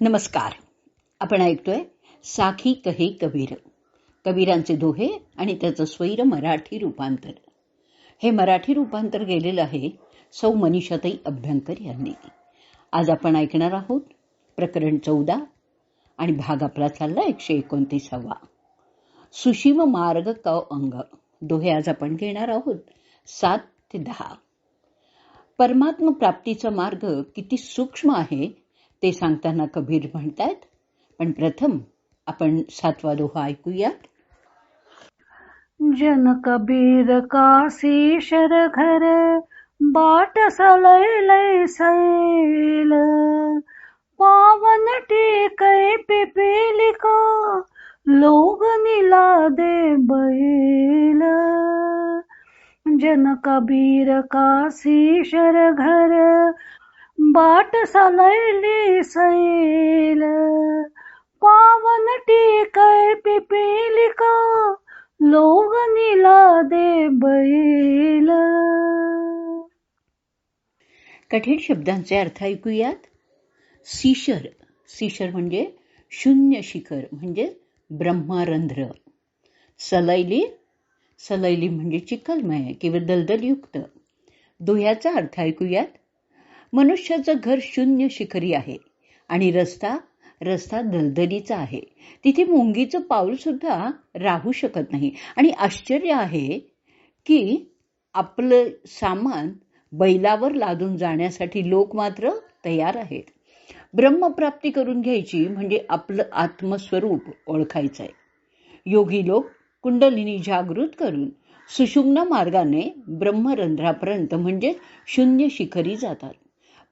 नमस्कार. आपण ऐकतोय साखी कहे कबीर. कबीरांचे दोहे आणि त्याचं स्वैर मराठी रूपांतर. हे मराठी रूपांतर गेलेलं आहे सौ मनीषाताई अभ्यंकर यांनी. आज आपण ऐकणार आहोत प्रकरण चौदा आणि भाग आपला चालला एकशे एकोणतीसावा. सुशिम मार्ग क अंग. दोहे आज आपण घेणार आहोत सात ते दहा. परमात्म प्राप्तीचा मार्ग किती सूक्ष्म आहे ते सांगताना कबीर म्हणतायत पण प्रथम आपण सातवा दोहा ऐकूयात. जन कबीर काशी शर घर बाट सलैलै सैल. पावन टिकै पिपीलिका लोग निला दे बैल. जन कबीर काशी शर घर बाट सलैली सैल पावन टिकै पिपीलिका लोग निला दे बैल। कठीण शब्दांचे अर्थ ऐकूयात. सीशर सीशर म्हणजे शून्य शिखर म्हणजे ब्रह्मारंध्र. सलैली सलैली म्हणजे चिखलमय किंवा दलदलयुक्त. दोह्याचा अर्थ ऐकूयात. मनुष्याचं घर शून्य शिखरी आहे. आणि रस्ता रस्ता दलदलीचा आहे. तिथे मुंगीचं पाऊल सुद्धा राहू शकत नाही. आणि आश्चर्य आहे की आपलं सामान बैलावर लादून जाण्यासाठी लोक मात्र तयार आहेत. ब्रह्मप्राप्ती करून घ्यायची म्हणजे आपलं आत्मस्वरूप ओळखायचं आहे योगी लोक कुंडलिनी जागृत करून सुषुम्न मार्गाने ब्रह्मरंध्रापर्यंत म्हणजे शून्य शिखरी जातात.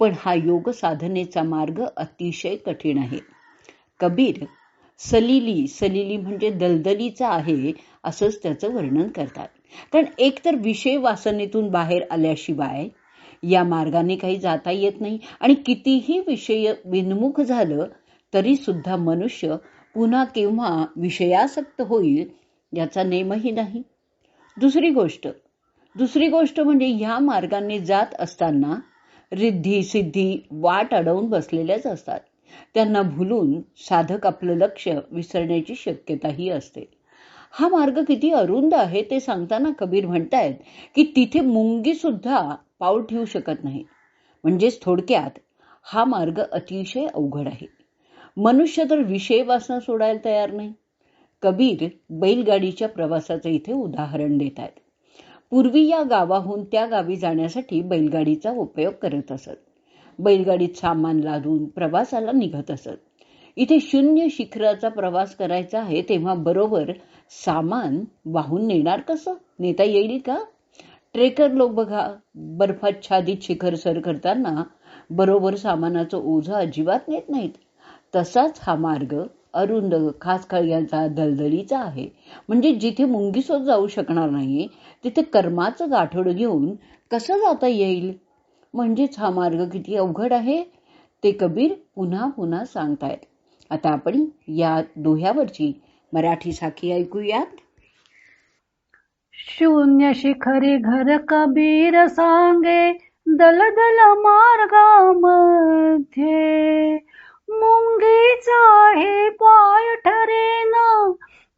पण हा योग साधनेचा मार्ग अतिशय कठीण आहे. कबीर सलिली सलिली म्हणजे दलदलीचा आहे असंच त्याचं वर्णन करतात. कारण एकतर विषय वासनेतून बाहेर आल्याशिवाय या मार्गाने काही जाता येत नाही आणि कितीही विषय विनमुख झालं तरी सुद्धा मनुष्य पुन्हा केव्हा विषयासक्त होईल याचा नेमही नाही. दुसरी गोष्ट दुसरी गोष्ट म्हणजे ह्या मार्गाने जात असताना रिद्धी सिद्धी वाट अडवून बसलेल्याच असतात. त्यांना भुलून साधक आपलं लक्ष विसरण्याची शक्यताही असते. हा मार्ग किती अरुंद आहे ते सांगताना कबीर म्हणतायत की तिथे मुंगी सुद्धा पाऊल ठेवू शकत नाही. म्हणजेच थोडक्यात हा मार्ग अतिशय अवघड आहे. मनुष्य तर विषय वासना सोडायला तयार नाही. कबीर बैलगाडीच्या प्रवासाचं इथे उदाहरण देत आहेत पूर्वी या गावाहून त्या गावी जाण्यासाठी बैलगाडीचा उपयोग करत असत. बैलगाडीत सामान लादून प्रवासाला निघत असत. इथे शून्य शिखराचा प्रवास करायचा आहे तेव्हा बरोबर सामान वाहून नेणार कसं? नेता येईल का? ट्रेकर लोक बघा बर्फाच्छादित शिखर सर करताना बरोबर सामानाचं ओझं अजिबात नेत नाहीत. तसाच हा मार्ग अरुंद खास यांचा दलदलीचा आहे. म्हणजे जिथे मुंगीसोच जाऊ शकणार नाही तिथे कर्माचं गाठोड घेऊन कसं जाता येईल? म्हणजेच हा मार्ग किती अवघड आहे? ते कबीर पुन्हा पुन्हा सांगतायत. आता आपण या दोह्यावरची मराठी साखी ऐकूयात. शून्य शिखरी घर कबीर सांगे दलदल मार्गामध्ये.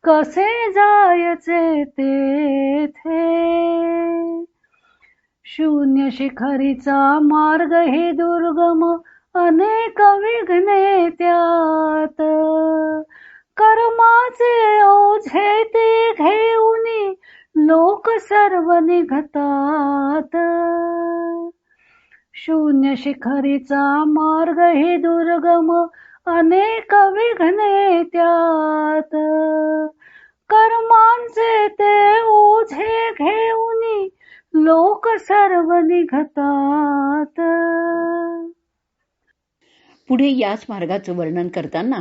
कसे जायचे तेथे? शून्य शिखरीचा मार्ग हे दुर्गम अनेक विघ्ने त्यात. कर्माचे ओझे ते घेऊन लोक सर्व निघतात. शून्य शिखरीचा मार्ग हे दुर्गम अनेक विघ्ने त्यात. कर्मांचे ते ओझे घेऊन लोक सर्व निघतात. पुढे याच मार्गाचं वर्णन करताना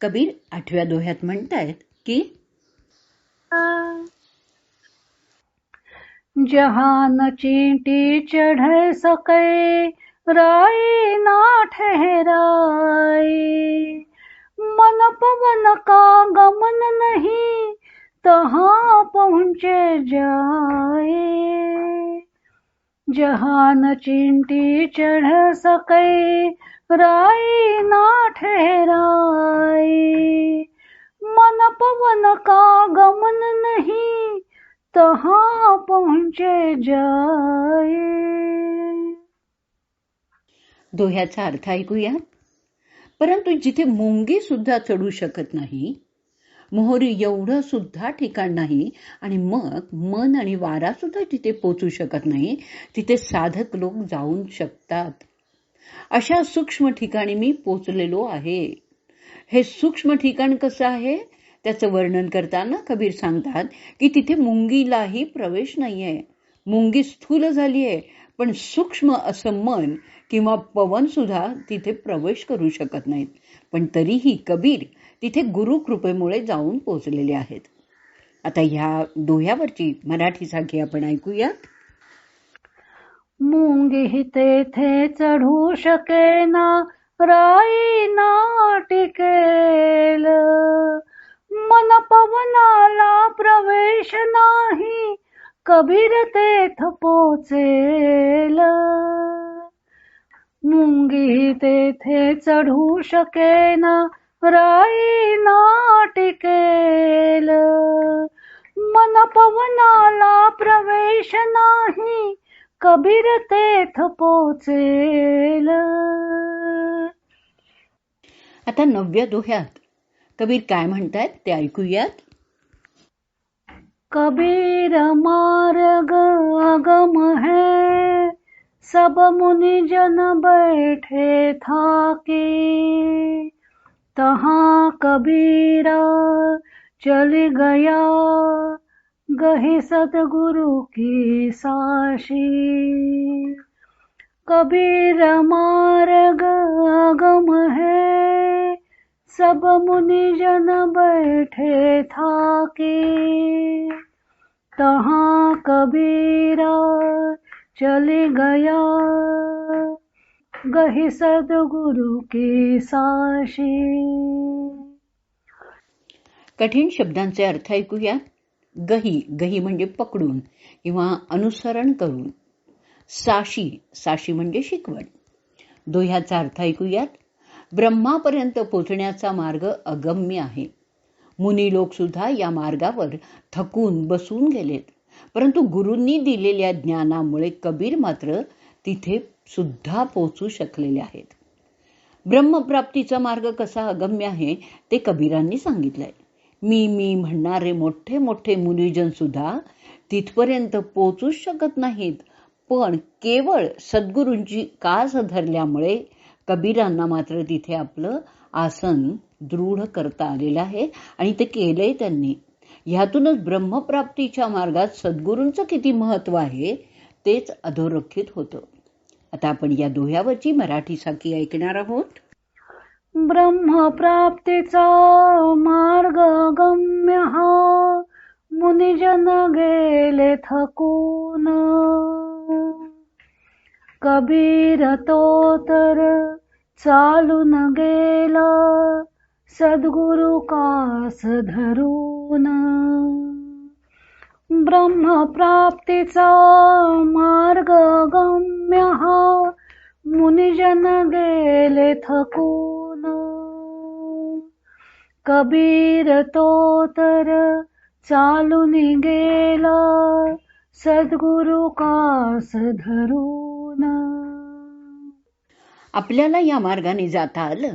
कबीर आठव्या दोह्यात म्हणतायत की जहान चींटी चढ़ सके राई ना ठहराए मन पवन का गमन नहीं तहाँ पहुँचे जाए। जहान चिंटी चढ़ सकै, राई ना ठहराई मन पवन का गमन नहीं, तहाँ पहुँचे जाए। दोह्याचा अर्थ ऐकूया परंतु जिथे मुंगी सुद्धा चढू शकत नाही मोहरी एवढं सुद्धा ठिकाण नाही आणि मग मन आणि वारा सुद्धा तिथे पोचू शकत नाही. तिथे साधक लोक जाऊन शकतात. अशा सूक्ष्म ठिकाणी मी पोचलेलो आहे. हे सूक्ष्म ठिकाण कसं आहे? त्याचं वर्णन करताना कबीर सांगतात की तिथे मुंगीलाही प्रवेश नाहीये. मुंगी स्थूल झाली आहे पण सूक्ष्म असं मन किंवा पवन सुद्धा तिथे प्रवेश करू शकत नाहीत. पण तरीही कबीर तिथे गुरु कृपेमुळे जाऊन पोचलेले आहेत. आता ह्या दोह्यावरची मराठी साखी आपण ऐकूयात. मुंगी तेथे चढू शकेना राई ना टिकेल. मन पवनाला प्रवेश नाही कबीर तेथ पोचेल. मुंगी तेथे चढू शके ना राई ना टिकेल मन पवनाला प्रवेश नाही कबीर तेथ पोचेल. आता नवव्या दोह्यात. कबीर काय म्हणतायत ते ऐकूयात. कबीर मार्ग अगम है सब मुनि जन बैठे थाके. तहाँ कबीरा चल गया। गही सतगुरु की साशी कबीर मार्ग अगम है। सब मुनि जन बैठे थाके। तहाँ कबीरा चल गया। गहि सद्गुरु के साशी कठीण शब्दांचे अर्थ ऐकूया. गही गही म्हणजे पकडून किंवा अनुसरण करून. साशी साशी म्हणजे शिकवण. दोह्याचा अर्थ ऐकूयात. ब्रह्मापर्यंत पोचण्याचा मार्ग अगम्य आहे. मुनी लोकसुद्धा या मार्गावर थकून बसून गेलेत. परंतु गुरूंनी दिलेल्या ज्ञानामुळे कबीर मात्र तिथे सुद्धा पोचू शकलेले आहेत. ब्रह्मप्राप्तीचा मार्ग कसा अगम्य आहे ते कबीरांनी सांगितलंय. मी मी म्हणणारे मोठे मोठे मुनिजन सुद्धा तिथपर्यंत पोचूच शकत नाहीत पण केवळ सद्गुरूंची कास धरल्यामुळे कबीरांना मात्र तिथे आपलं आसन दृढ करता आलेलं आहे आणि ते केलंय त्यांनी. ह्यातूनच ब्रह्मप्राप्तीच्या मार्गात सद्गुरूंचं किती महत्त्व आहे तेच अधोरेखित होतं. आता आपण या दोह्यावरची मराठी साखी ऐकणार आहोत. ब्रह्मप्राप्तीचा मार्ग गम्य हा मुनिजन गेले थकून. कबीर तो तर चालून गेला सद्गुरु कास धरून. ब्रह्मप्राप्तीचा मार्ग मुनिजन गेले थकून. कबीर तो तर चालून गेला सद्गुरु कास धरून. आपल्याला या मार्गाने जाता आलं.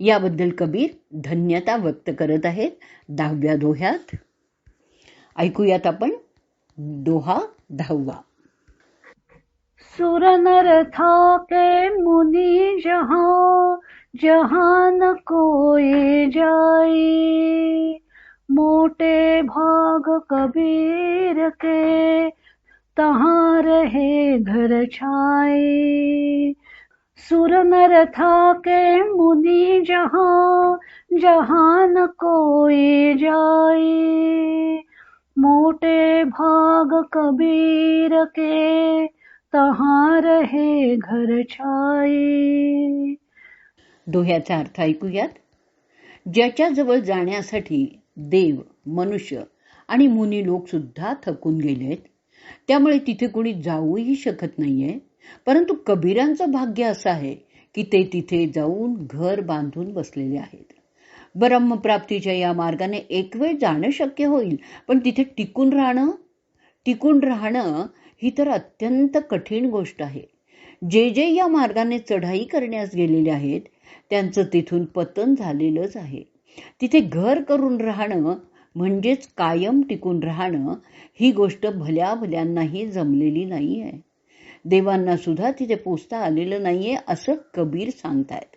याबद्दल कबीर धन्यता व्यक्त करत आहेत दहाव्या दोह्यात ऐकूयात आपण दोहा दहावा. सुर नर था के मुनि जहाँ जहान कोई जाई मोटे भाग कबीर के, तहाँ रहे घर छाए। सुर नर था के मुनि जहाँ जहान कोई जाए। मोटे भाग कबीर के तहार रहे घर छाई दोह्याचा अर्थ ऐकूयात. ज्याच्याजवळ जाण्यासाठी देव मनुष्य आणि मुनी लोक सुद्धा थकून गेलेत त्यामुळे तिथे कोणी जाऊही शकत नाहीये. परंतु कबीरांचं भाग्य असं आहे की ते तिथे जाऊन घर बांधून बसलेले आहेत. ब्रह्मप्राप्तीच्या या मार्गाने एक वेळ जाणं शक्य होईल पण तिथे टिकून राहणं? टिकून राहणं ही तर अत्यंत कठीण गोष्ट आहे. जे जे या मार्गाने चढाई करण्यास गेलेले आहेत त्यांचं तिथून पतन झालेलंच आहे. तिथे घर करून राहणं म्हणजेच कायम टिकून राहणं ही गोष्ट भल्या भल्यांनाही जमलेली नाही आहे देवांना सुद्धा तिथे पोचता आलेलं नाही आहे असं कबीर सांगतायत.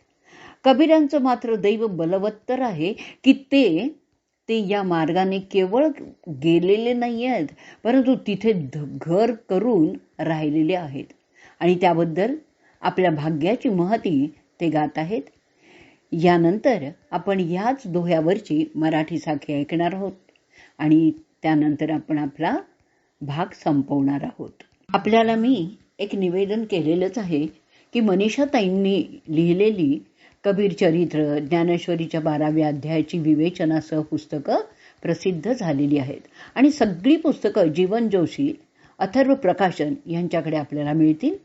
कबीरांचं मात्र दैव बलवत्तर आहे की ते ते या मार्गाने केवळ गेलेले नाही आहेत परंतु तिथे घर करून राहिलेले आहेत. आणि त्याबद्दल आपल्या भाग्याची महती ते गात आहेत. यानंतर आपण याच दोह्यावरची मराठी साखी ऐकणार आहोत. आणि त्यानंतर आपण आपला भाग संपवणार आहोत. आपल्याला मी एक निवेदन केलेलंच आहे की मनीषा ताईंनी लिहिलेली कबीर चरित्र ज्ञानेश्वरीच्या बाराव्या अध्यायाची विवेचनासह पुस्तकं प्रसिद्ध झालेली आहेत. आणि सगळी पुस्तकं जीवन जोशी अथर्व प्रकाशन यांच्याकडे आपल्याला मिळतील.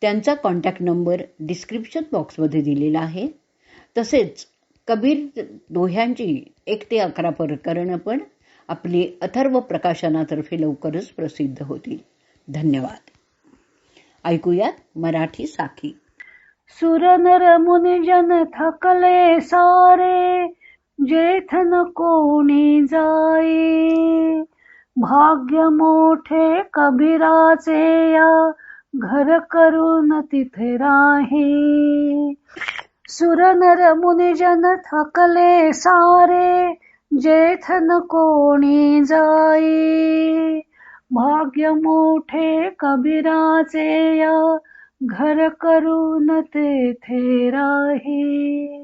त्यांचा कॉन्टॅक्ट नंबर डिस्क्रिप्शन बॉक्समध्ये दिलेला आहे. तसेच कबीर दोह्यांची एक ते अकरा प्रकरणं पण आपली अथर्व प्रकाशनातर्फे लवकरच प्रसिद्ध होतील. धन्यवाद. ऐकूयात मराठी साखी सुर नर मुनिजन थकले सारे जेथन कोणी जाई? भाग्य मोठे कबीराचे या घर करून तिथे राही. सुर नर मुनिजन थकले सारे जेथन कोणी जाई? भाग्य मोठे कबीराचे या घर करून तेथे राही